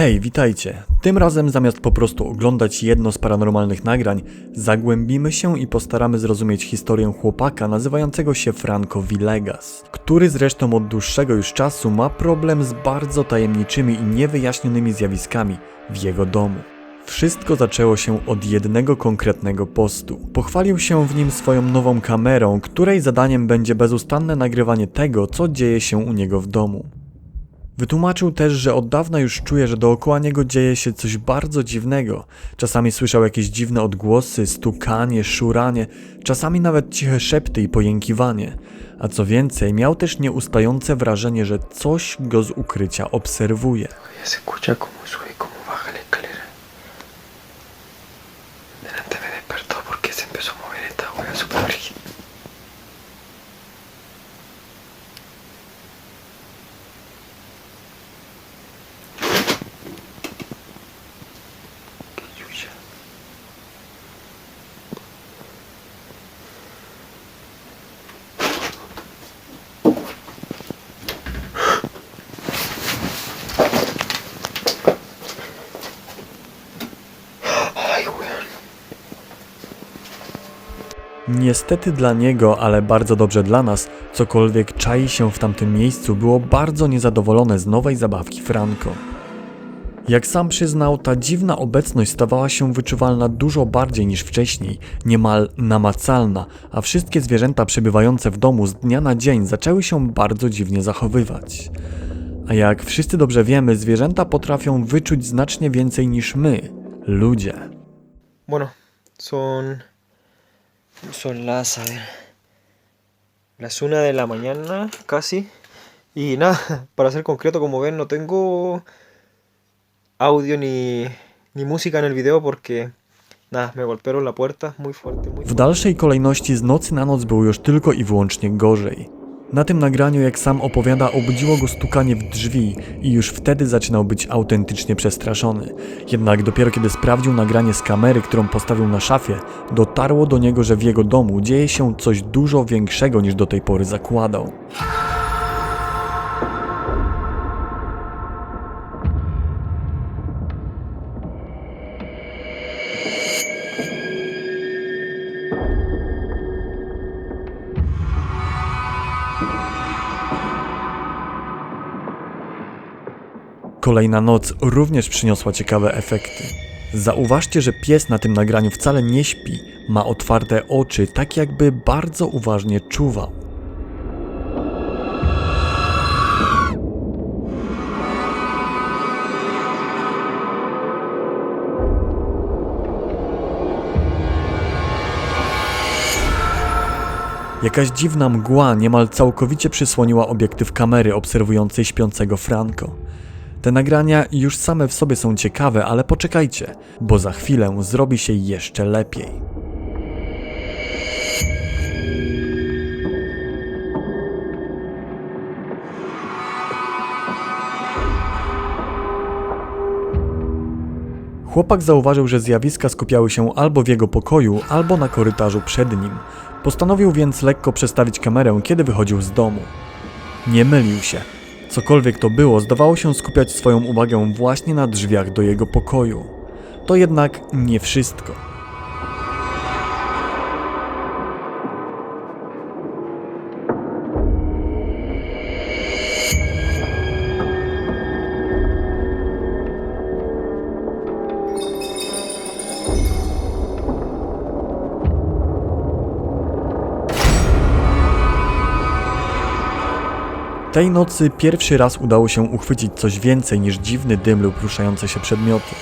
Hej, witajcie. Tym razem zamiast po prostu oglądać jedno z paranormalnych nagrań, zagłębimy się i postaramy zrozumieć historię chłopaka nazywającego się Franco Villegas, który zresztą od dłuższego już czasu ma problem z bardzo tajemniczymi i niewyjaśnionymi zjawiskami w jego domu. Wszystko zaczęło się od jednego konkretnego postu. Pochwalił się w nim swoją nową kamerą, której zadaniem będzie bezustanne nagrywanie tego, co dzieje się u niego w domu. Wytłumaczył też, że od dawna już czuje, że dookoła niego dzieje się coś bardzo dziwnego. Czasami słyszał jakieś dziwne odgłosy, stukanie, szuranie, czasami nawet ciche szepty i pojękiwanie. A co więcej, miał też nieustające wrażenie, że coś go z ukrycia obserwuje. Niestety dla niego, ale bardzo dobrze dla nas, cokolwiek czai się w tamtym miejscu, było bardzo niezadowolone z nowej zabawki Franco. Jak sam przyznał, ta dziwna obecność stawała się wyczuwalna dużo bardziej niż wcześniej, niemal namacalna, a wszystkie zwierzęta przebywające w domu z dnia na dzień zaczęły się bardzo dziwnie zachowywać. A jak wszyscy dobrze wiemy, zwierzęta potrafią wyczuć znacznie więcej niż my, ludzie. Bueno, son. Son las. A ver. Las una de la mañana, casi. Y nada, para ser concreto, como ven, no tengo audio ni, ni música en el video porque. Nada, me golpearon la puerta muy fuerte, muy W dalszej kolejności z nocy na noc było już tylko i wyłącznie gorzej. Na tym nagraniu, jak sam opowiada, obudziło go stukanie w drzwi i już wtedy zaczynał być autentycznie przestraszony. Jednak dopiero kiedy sprawdził nagranie z kamery, którą postawił na szafie, dotarło do niego, że w jego domu dzieje się coś dużo większego niż do tej pory zakładał. Kolejna noc również przyniosła ciekawe efekty. Zauważcie, że pies na tym nagraniu wcale nie śpi, ma otwarte oczy, tak jakby bardzo uważnie czuwał. Jakaś dziwna mgła niemal całkowicie przysłoniła obiektyw kamery obserwującej śpiącego Franco. Te nagrania już same w sobie są ciekawe, ale poczekajcie, bo za chwilę zrobi się jeszcze lepiej. Chłopak zauważył, że zjawiska skupiały się albo w jego pokoju, albo na korytarzu przed nim. Postanowił więc lekko przestawić kamerę, kiedy wychodził z domu. Nie mylił się. Cokolwiek to było, zdawało się skupiać swoją uwagę właśnie na drzwiach do jego pokoju. To jednak nie wszystko. Tej nocy pierwszy raz udało się uchwycić coś więcej niż dziwny dym lub ruszające się przedmioty.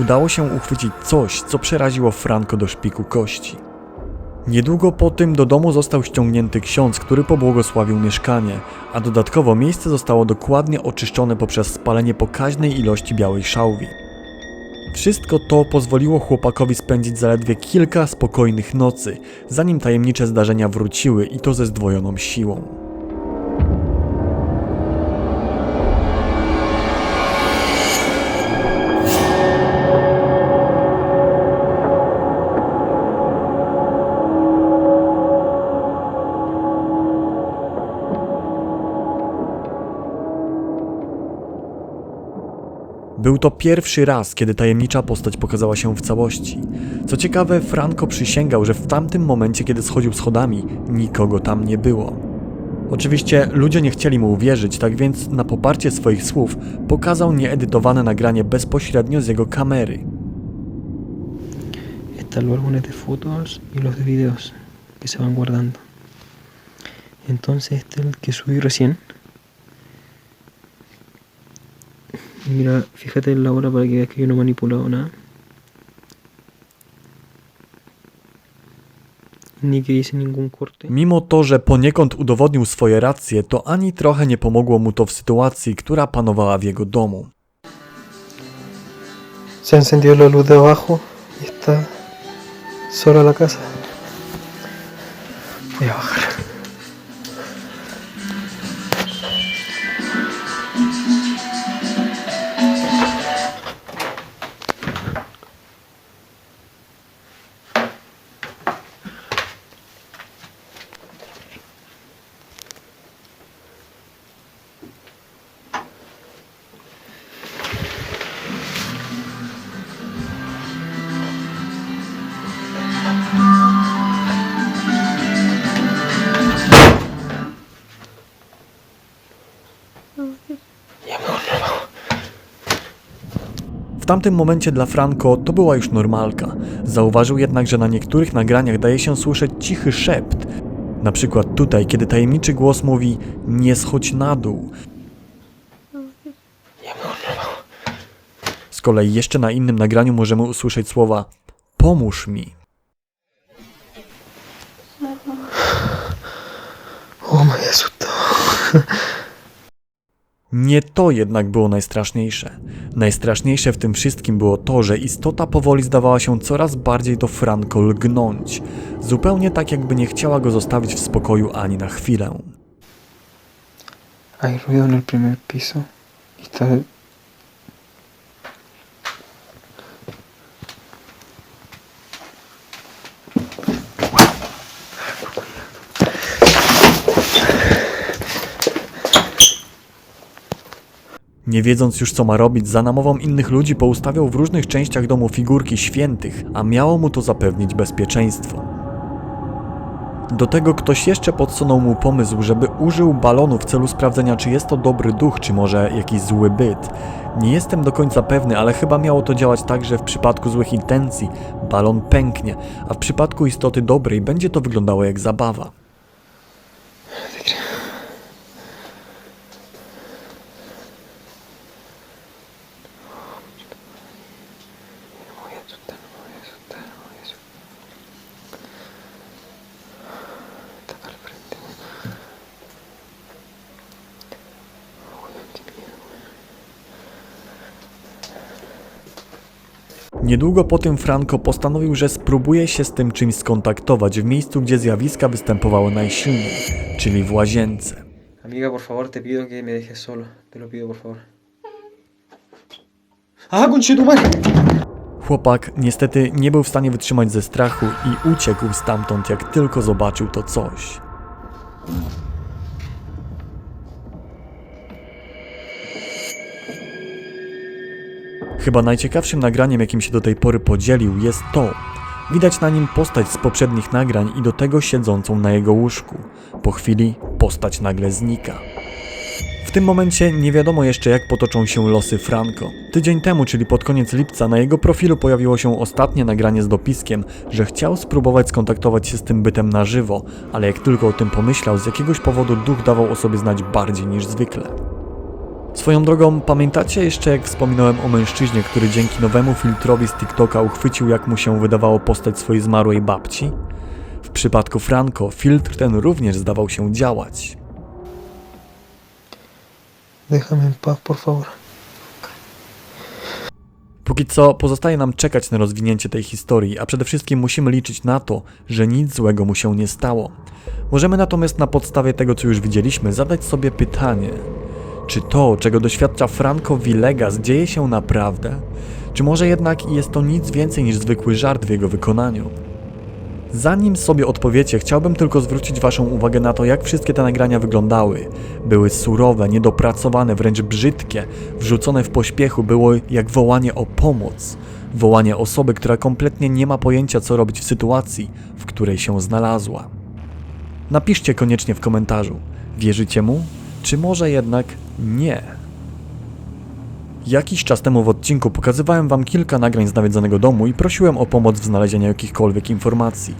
Udało się uchwycić coś, co przeraziło Franco do szpiku kości. Niedługo po tym do domu został ściągnięty ksiądz, który pobłogosławił mieszkanie, a dodatkowo miejsce zostało dokładnie oczyszczone poprzez spalenie pokaźnej ilości białej szałwi. Wszystko to pozwoliło chłopakowi spędzić zaledwie kilka spokojnych nocy, zanim tajemnicze zdarzenia wróciły i to ze zdwojoną siłą. Był to pierwszy raz, kiedy tajemnicza postać pokazała się w całości. Co ciekawe, Franco przysięgał, że w tamtym momencie, kiedy schodził schodami, nikogo tam nie było. Oczywiście ludzie nie chcieli mu uwierzyć, tak więc na poparcie swoich słów pokazał nieedytowane nagranie bezpośrednio z jego kamery. Están los álbumes de fotos y los de videos que se van guardando. Entonces este es el que subí recién. Y mira, fíjate en la hora para que veas que yo no he manipulado nada. Ni que hice ningún corte. Mimo to, że poniekąd udowodnił swoje racje, to ani trochę nie pomogło mu to w sytuacji, która panowała w jego domu. Se ha encendido la luz de abajo y está sola la casa. Voy a bajar. W tamtym momencie dla Franco to była już normalka. Zauważył jednak, że na niektórych nagraniach daje się słyszeć cichy szept. Na przykład tutaj, kiedy tajemniczy głos mówi nie schodź na dół. Z kolei jeszcze na innym nagraniu możemy usłyszeć słowa pomóż mi. Oh, me había asustado. Nie to jednak było najstraszniejsze. Najstraszniejsze w tym wszystkim było to, że istota powoli zdawała się coraz bardziej do Franco lgnąć. Zupełnie tak, jakby nie chciała go zostawić w spokoju ani na chwilę. Hay ruido en el primer piso y está Nie wiedząc już co ma robić, za namową innych ludzi poustawiał w różnych częściach domu figurki świętych, a miało mu to zapewnić bezpieczeństwo. Do tego ktoś jeszcze podsunął mu pomysł, żeby użył balonu w celu sprawdzenia, czy jest to dobry duch, czy może jakiś zły byt. Nie jestem do końca pewny, ale chyba miało to działać tak, że w przypadku złych intencji balon pęknie, a w przypadku istoty dobrej będzie to wyglądało jak zabawa. No voy a asustar, no voy a asustar, no voy a asustar. Está acá al frente, weón. Oh, weón, qué miedo, weón. Niedługo po tym Franco postanowił, że spróbuje się z tym czymś skontaktować w miejscu, gdzie zjawiska występowały najsilniej, czyli w łazience. Amiga, por favor, te pido que me dejes solo. Te lo pido, por favor. ¡Ah, conchetumare! Chłopak niestety nie był w stanie wytrzymać ze strachu i uciekł stamtąd, jak tylko zobaczył to coś. Chyba najciekawszym nagraniem, jakim się do tej pory podzielił, jest to. Widać na nim postać z poprzednich nagrań i do tego siedzącą na jego łóżku. Po chwili postać nagle znika. W tym momencie nie wiadomo jeszcze, jak potoczą się losy Franco. Tydzień temu, czyli pod koniec lipca, na jego profilu pojawiło się ostatnie nagranie z dopiskiem, że chciał spróbować skontaktować się z tym bytem na żywo, ale jak tylko o tym pomyślał, z jakiegoś powodu duch dawał o sobie znać bardziej niż zwykle. Swoją drogą, pamiętacie jeszcze jak wspominałem o mężczyźnie, który dzięki nowemu filtrowi z TikToka uchwycił, jak mu się wydawało postać swojej zmarłej babci? W przypadku Franco, filtr ten również zdawał się działać. Déjame en paz, por favor. Póki co pozostaje nam czekać na rozwinięcie tej historii, a przede wszystkim musimy liczyć na to, że nic złego mu się nie stało. Możemy natomiast na podstawie tego, co już widzieliśmy, zadać sobie pytanie: czy to, czego doświadcza Franco Villegas, dzieje się naprawdę? Czy może jednak jest to nic więcej niż zwykły żart w jego wykonaniu? Zanim sobie odpowiecie, chciałbym tylko zwrócić Waszą uwagę na to, jak wszystkie te nagrania wyglądały. Były surowe, niedopracowane, wręcz brzydkie, wrzucone w pośpiechu, było jak wołanie o pomoc. Wołanie osoby, która kompletnie nie ma pojęcia, co robić w sytuacji, w której się znalazła. Napiszcie koniecznie w komentarzu, wierzycie mu, czy może jednak nie? Jakiś czas temu w odcinku pokazywałem wam kilka nagrań z nawiedzonego domu i prosiłem o pomoc w znalezieniu jakichkolwiek informacji.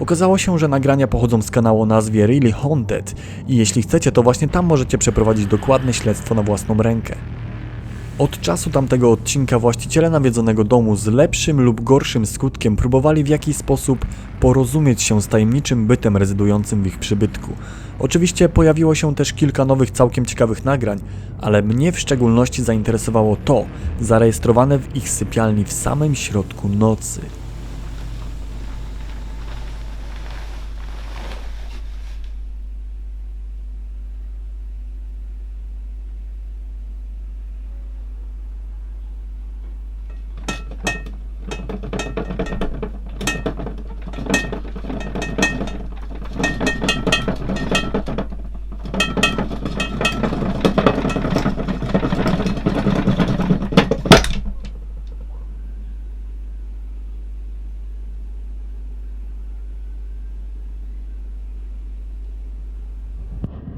Okazało się, że nagrania pochodzą z kanału o nazwie Really Haunted i jeśli chcecie, to właśnie tam możecie przeprowadzić dokładne śledztwo na własną rękę. Od czasu tamtego odcinka właściciele nawiedzonego domu z lepszym lub gorszym skutkiem próbowali w jakiś sposób porozumieć się z tajemniczym bytem rezydującym w ich przybytku. Oczywiście pojawiło się też kilka nowych całkiem ciekawych nagrań, ale mnie w szczególności zainteresowało to, zarejestrowane w ich sypialni w samym środku nocy.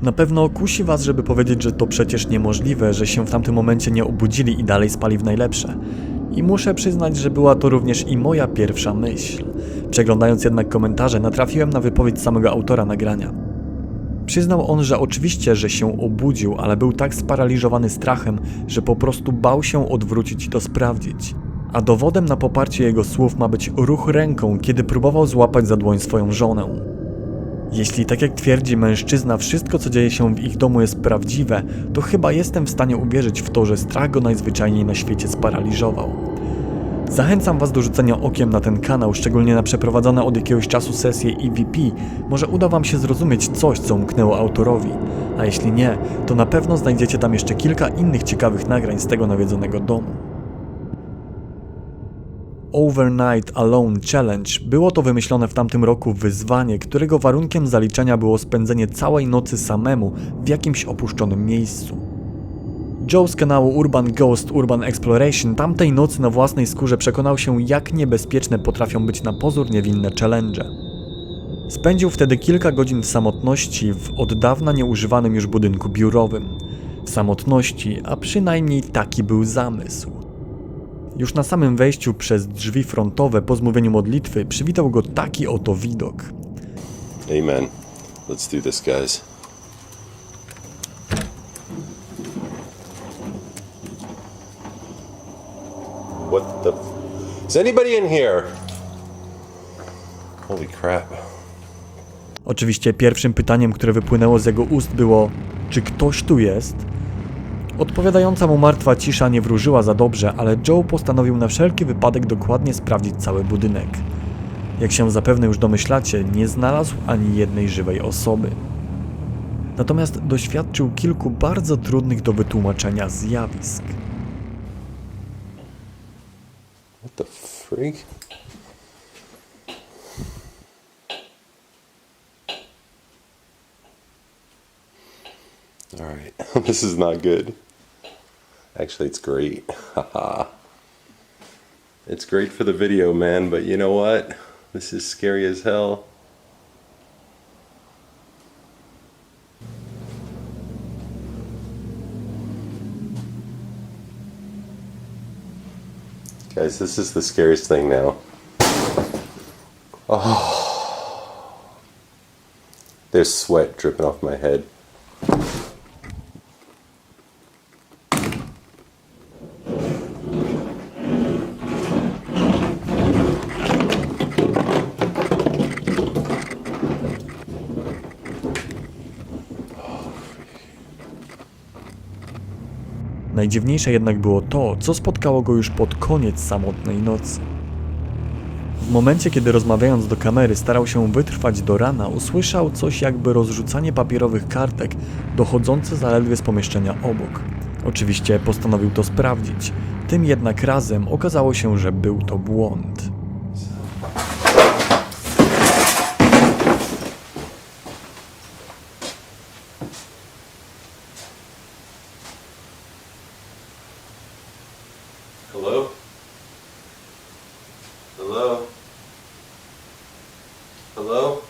Na pewno kusi was, żeby powiedzieć, że to przecież niemożliwe, że się w tamtym momencie nie obudzili i dalej spali w najlepsze. I muszę przyznać, że była to również i moja pierwsza myśl. Przeglądając jednak komentarze, natrafiłem na wypowiedź samego autora nagrania. Przyznał on, że oczywiście, że się obudził, ale był tak sparaliżowany strachem, że po prostu bał się odwrócić i to sprawdzić. A dowodem na poparcie jego słów ma być ruch ręką, kiedy próbował złapać za dłoń swoją żonę. Jeśli tak jak twierdzi mężczyzna, wszystko co dzieje się w ich domu jest prawdziwe, to chyba jestem w stanie uwierzyć w to, że strach go najzwyczajniej na świecie sparaliżował. Zachęcam Was do rzucenia okiem na ten kanał, szczególnie na przeprowadzone od jakiegoś czasu sesje EVP. Może uda Wam się zrozumieć coś, co umknęło autorowi. A jeśli nie, to na pewno znajdziecie tam jeszcze kilka innych ciekawych nagrań z tego nawiedzonego domu. Overnight Alone Challenge było to wymyślone w tamtym roku wyzwanie, którego warunkiem zaliczenia było spędzenie całej nocy samemu w jakimś opuszczonym miejscu. Joe z kanału Urban Ghost Urban Exploration tamtej nocy na własnej skórze przekonał się, jak niebezpieczne potrafią być na pozór niewinne challenge. Spędził wtedy kilka godzin w samotności w od dawna nieużywanym już budynku biurowym. W samotności, a przynajmniej taki był zamysł. Już na samym wejściu przez drzwi frontowe po zmówieniu modlitwy przywitał go taki oto widok. Amen. Let's do this, guys. What the? Is anybody in here? Holy crap. Oczywiście pierwszym pytaniem, które wypłynęło z jego ust było: Czy ktoś tu jest? Odpowiadająca mu martwa cisza nie wróżyła za dobrze, ale Joe postanowił na wszelki wypadek dokładnie sprawdzić cały budynek. Jak się zapewne już domyślacie, nie znalazł ani jednej żywej osoby. Natomiast doświadczył kilku bardzo trudnych do wytłumaczenia zjawisk. What the freak? All right, this is not good. Actually, it's great. It's great for the video, man, but you know what? This is scary as hell. Guys, this is the scariest thing now. Oh. There's sweat dripping off my head. Najdziwniejsze jednak było to, co spotkało go już pod koniec samotnej nocy. W momencie, kiedy rozmawiając do kamery starał się wytrwać do rana, usłyszał coś jakby rozrzucanie papierowych kartek, dochodzące zaledwie z pomieszczenia obok. Oczywiście postanowił to sprawdzić. Tym jednak razem okazało się, że był to błąd. Hello? Hello? Hello?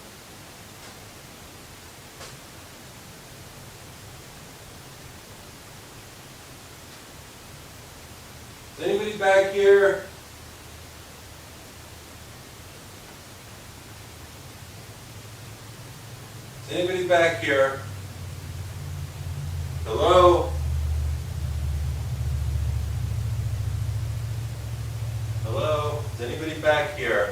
Is anybody back here? Is anybody back here? Anybody back here?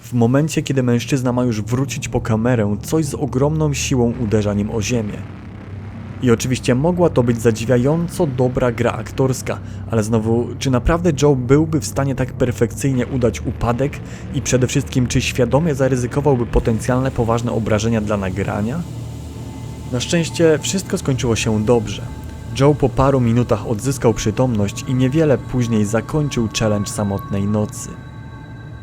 W momencie, kiedy mężczyzna ma już wrócić po kamerę, coś z ogromną siłą uderza nim o ziemię. I oczywiście mogła to być zadziwiająco dobra gra aktorska, ale znowu, czy naprawdę Joe byłby w stanie tak perfekcyjnie udać upadek i przede wszystkim, czy świadomie zaryzykowałby potencjalne poważne obrażenia dla nagrania? Na szczęście wszystko skończyło się dobrze. Joe po paru minutach odzyskał przytomność i niewiele później zakończył challenge samotnej nocy.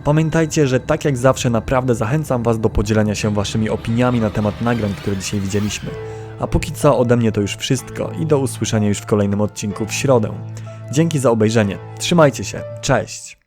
Pamiętajcie, że tak jak zawsze naprawdę zachęcam Was do podzielenia się Waszymi opiniami na temat nagrań, które dzisiaj widzieliśmy. A póki co ode mnie to już wszystko i do usłyszenia już w kolejnym odcinku w środę. Dzięki za obejrzenie. Trzymajcie się. Cześć.